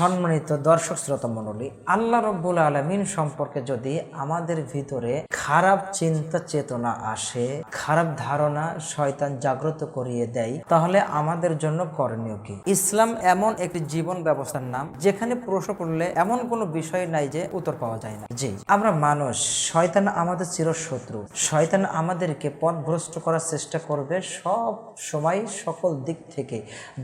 সম্মানিত দর্শক শ্রোতা মণ্ডলী, আল্লাহ রব্বুল আলমিন সম্পর্কে যদি আমাদের ভিতরে খারাপ চিন্তা চেতনা আসে, খারাপ ধারণা শয়তান জাগ্রত করিয়ে দেয়, তাহলে আমাদের জন্য করণীয় কি? ইসলাম এমন একটি জীবন ব্যবস্থার নাম, যেখানে প্রশ্ন করলে এমন কোনো বিষয় নাই যে উত্তর পাওয়া যায় না। জি, আমরা মানুষ, শয়তান আমাদের চিরশত্রু, শয়তান আমাদেরকে পথভ্রষ্ট করার চেষ্টা করবে সব সময় সকল দিক থেকে,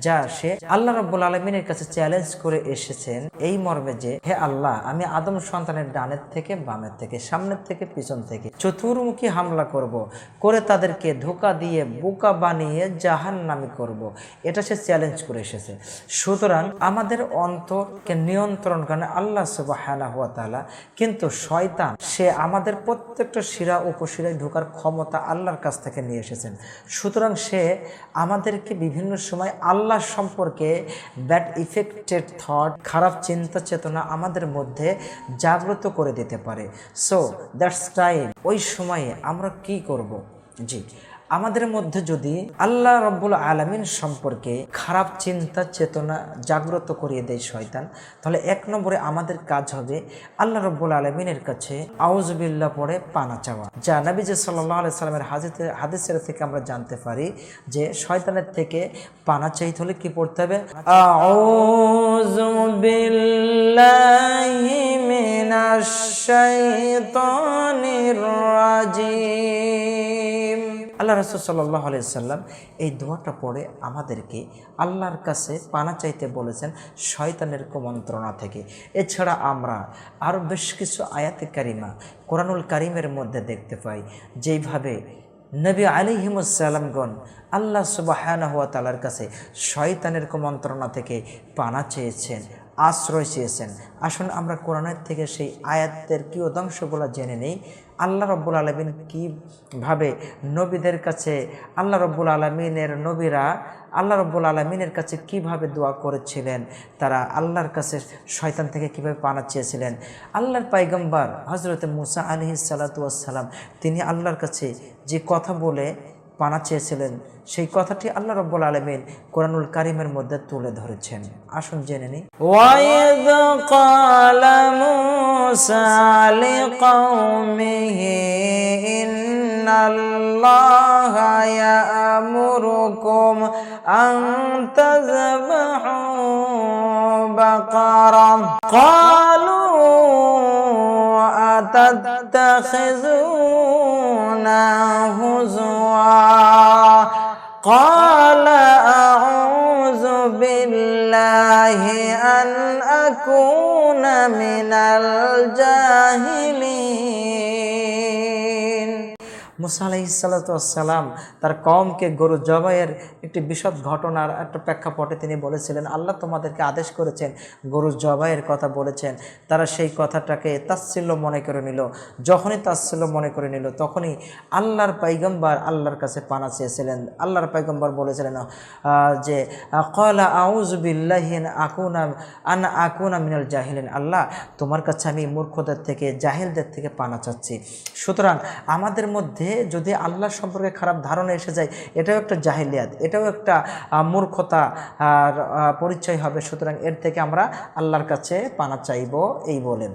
যা সে আল্লাহ রব্বুল আলমিনের কাছে চ্যালেঞ্জ করে এসেছেন এই মর্মে যে, হে আল্লাহ, আমি আদম সন্তানের ডানের থেকে বামের থেকে, সামনের থেকে পিছন থেকে চতুর্মুখী হামলা করব, করে তাদেরকে ধোকা দিয়ে বোকা বানিয়ে জাহান নামি করব। এটা সে চ্যালেঞ্জ করে এসেছে। সুতরাং আমাদের অন্তরকে নিয়ন্ত্রণ করেন আল্লাহ সুবাহ কিন্তু শয়তান, সে আমাদের প্রত্যেকটা শিরা উপশিরায় ঢোকার ক্ষমতা আল্লাহর কাছ থেকে নিয়ে এসেছেন। সুতরাং সে আমাদেরকে বিভিন্ন সময় আল্লাহ সম্পর্কে ব্যাড ইফেক্টেড থট খারাপ চিন্তা চেতনা আমাদের মধ্যে জাগ্রত করে দিতে পারে। সো দ্যাটস টাইম ওই সময়ে আমরা কি করব? জি আমাদের মধ্যে যদি আল্লাহ রব্বুল আলমিন সম্পর্কে খারাপ চিন্তা, চেতনা জাগ্রত করিয়ে দেয় শয়তান, তাহলে এক নম্বরে আমাদের কাজ হবে আল্লাহ রব্বুল আলমিনের কাছে আউজবিল্লা পরে পানা চাওয়া, যা নবী যে সাল্লাহ আলি সাল্লামের হাদিসে, হাদিসের থেকে আমরা জানতে পারি যে শয়তানের থেকে পানা চাইতে হলে কি পড়তে হবে? মিনাশ শাইতানির রাজিম। আল্লাহ রসুল সাল্লাহ আলাইসাল্লাম এই দোয়াটা পড়ে আমাদেরকে আল্লাহর কাছে পানা চাইতে বলেছেন শয়তানের কুমন্ত্রণা থেকে। এছাড়া আমরা আরও বেশ কিছু আয়াতে কারিমা কোরআনুল কারিমের মধ্যে দেখতে পাই, যেইভাবে নবী আলিহিমুসাল্লামগণ আল্লাহ সুবাহানা হুয়া তালার কাছে শয়তানের কুমন্ত্রণা থেকে পানা চেয়েছেন। আশ্রয় চেয়েছেন। আসুন আমরা কোরআনের থেকে সেই আয়াতের কি অংশগুলো জেনে নেই। আল্লাহ রব্বুল আলমিন কীভাবে নবীদের কাছে, আল্লাহ রব্বুল আলমিনের নবীরা, আল্লাহ রব্বুল আলমিনের কাছে কীভাবে দোয়া করেছিলেন, তারা আল্লাহর কাছে শয়তান থেকে কীভাবে পানা চেয়েছিলেন। আল্লাহর পাইগম্বার হজরত মুসা আলহি সালাতাম তিনি আল্লাহর কাছে যে কথা বলে পানা চেয়েছিলেন। সেই কথাটি আল্লাহ রব্বুল আলমিন কোরআনুল কারিমের মধ্যে তুলে ধরেছেন। আসুন জেনে নিই। ওয়াইদ কালা قال أعوذ بالله أن أكون من الجاهلين. মুসা আলাইসাল্লাম তার কমকে গরু জবাইয়ের একটি বিশদ ঘটনার একটা প্রেক্ষাপটে তিনি বলেছিলেন, আল্লাহ তোমাদেরকে আদেশ করেছেন, গরু জবাইয়ের কথা বলেছেন। তারা সেই কথাটাকে তাচ্ছিল্য মনে করে নিল। যখনই তাচ্ছিল্য মনে করে নিল, তখনই আল্লাহর পাইগম্বার আল্লাহর কাছে পানা চেয়েছিলেন। আল্লাহর পাইগম্বার বলেছিলেন যে কলা আউজবিল্লাহিন আকুনা, আন আকুনা মিনাল জাহিলেন। আল্লাহ, তোমার কাছে আমি মূর্খদের থেকে, জাহিলদের থেকে পানা চাচ্ছি। সুতরাং আমাদের মধ্যে যদি আল্লাহ সম্পর্কে খারাপ ধারণা এসে যায়, এটাও একটা জাহিলিয়াত, এটাও একটা মূর্খতা পরিচয় হবে। সুতরাং এর থেকে আমরা আল্লাহর কাছে পানা চাইব এই বলেন।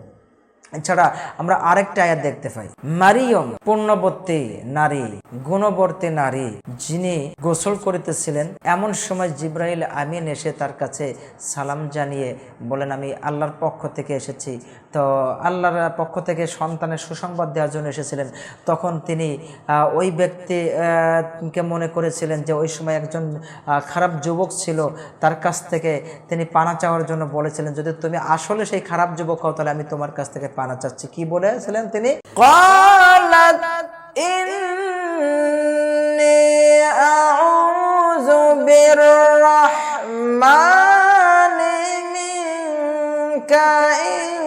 এছাড়া আমরা আরেকটা আয়াত দেখতে পাই। মারিয়ম পূর্ণবর্তী নারী, গুণবর্তী নারী, যিনি গোসল করিতেছিলেন, এমন সময় জিব্রাইল আমিন এসে তার কাছে সালাম জানিয়ে বলেন, আমি আল্লাহর পক্ষ থেকে এসেছি। তো আল্লাহর পক্ষ থেকে সন্তানের সুসংবাদ দেওয়ার জন্য এসেছিলেন তখন তিনি আহ, ওই ব্যক্তি আহ, কে মনে করেছিলেন যে ওই সময় একজন আহ, খারাপ যুবক ছিল তার কাছ থেকে তিনি পানা চাওয়ার জন্য বলেছিলেন যদি তুমি আসলে সেই খারাপ যুবক হও তাহলে আমি তোমার কাছ থেকে পানা চাচ্ছি কি বলেছিলেন তিনি قالت إني أعوذ بالرحمن منك إن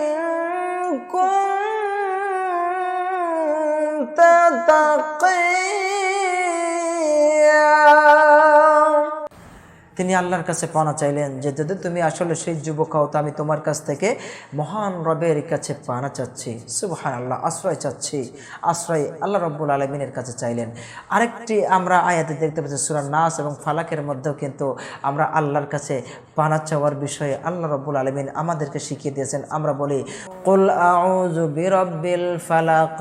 তিনি আল্লাহর কাছে পানা চাইলেন যে যদি তুমি আসলে সেই যুবক হও, তো আমি তোমার কাছ থেকে মহান রবের কাছে পানা চাচ্ছি সুবহান আল্লাহ আশ্রয় চাচ্ছি, আশ্রয় আল্লাহ রব্বুল আলমিনের কাছে চাইলেন। আরেকটি আমরা আয়াতে দেখতে পাচ্ছি সুরান নাস এবং ফালাকের মধ্যেও কিন্তু আমরা আল্লাহর কাছে পানা চাওয়ার বিষয়ে আল্লাহ রব্বুল আলমিন আমাদেরকে শিখিয়ে দিয়েছেন। আমরা বলি, কুল আউযু বিরব্বিল ফালাক।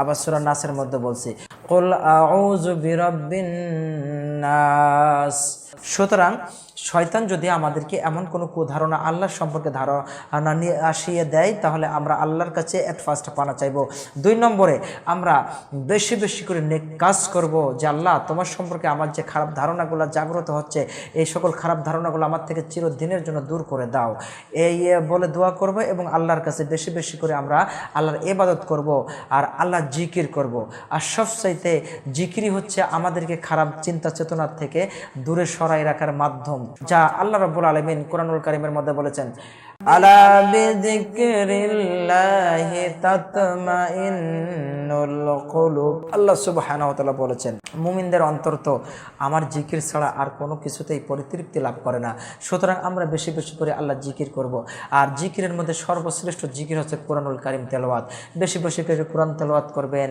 আবার সুরা নাসের মধ্যে বলছি, কুল আউযু বিরব্বিন নাস। সুতরাং শয়তান যদি আমাদেরকে এমন কোনো কুধারণা আল্লাহ সম্পর্কে ধারণা নিয়ে আসিয়ে দেয়, তাহলে আমরা আল্লাহর কাছে এট ফার্স্ট পানা চাইব। দুই নম্বরে, আমরা বেশি বেশি করে নেক কাজ করব যে, আল্লাহ, তোমার সম্পর্কে আমার যে খারাপ ধারণাগুলো জাগ্রত হচ্ছে, এই সকল খারাপ ধারণাগুলো আমার থেকে চিরদিনের জন্য দূর করে দাও। এই বলে দোয়া করব এবং আল্লাহর কাছে বেশি বেশি করে আমরা আল্লাহর এবাদত করব। আর আল্লাহ জিকির করব। আর সবচাইতে জিকিরি হচ্ছে আমাদেরকে খারাপ চিন্তা চেতনার থেকে দূরে সরাই রাখার মাধ্যম, যা আল্লাহ রব্বুল আলমিন কোরআনুল কারিমের মধ্যে বলেছেন আল্লাহ বলেছেন, মুমিনদের অন্তর তো আমার জিকির ছাড়া আর কোনো কিছুতেই পরিতৃপ্তি লাভ করে না। সুতরাং আমরা বেশি বেশি করে আল্লাহ জিকির করব। আর জিকিরের মধ্যে সর্বশ্রেষ্ঠ জিকির হচ্ছে কোরআনুল কারিম তেলাওয়াত। বেশি বেশি করে কোরআন তেলাওয়াত করবেন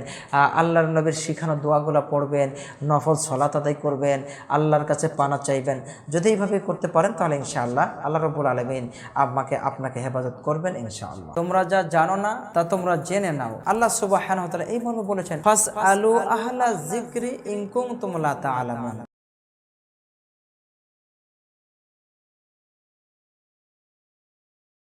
আল্লাহর নবীর শিখানো দোয়াগুলো পড়বেন, নফল সলাত আদায় করবেন, আল্লাহর কাছে পানা চাইবেন। যদি এইভাবে করতে পারেন তাহলে ইনশাআল্লাহ আল্লাহ রবুল আলমিন আমাকে, আপনাকে হেফাজত করবেন ইনশাআল্লাহ। তোমরা যা জানো না, তা তোমরা জেনে নাও। আল্লাহ সুবাহ এইভাবে বলেছেন ফাস আলু আহলা জিক্রি ইনকুম তোমলা তা আলামান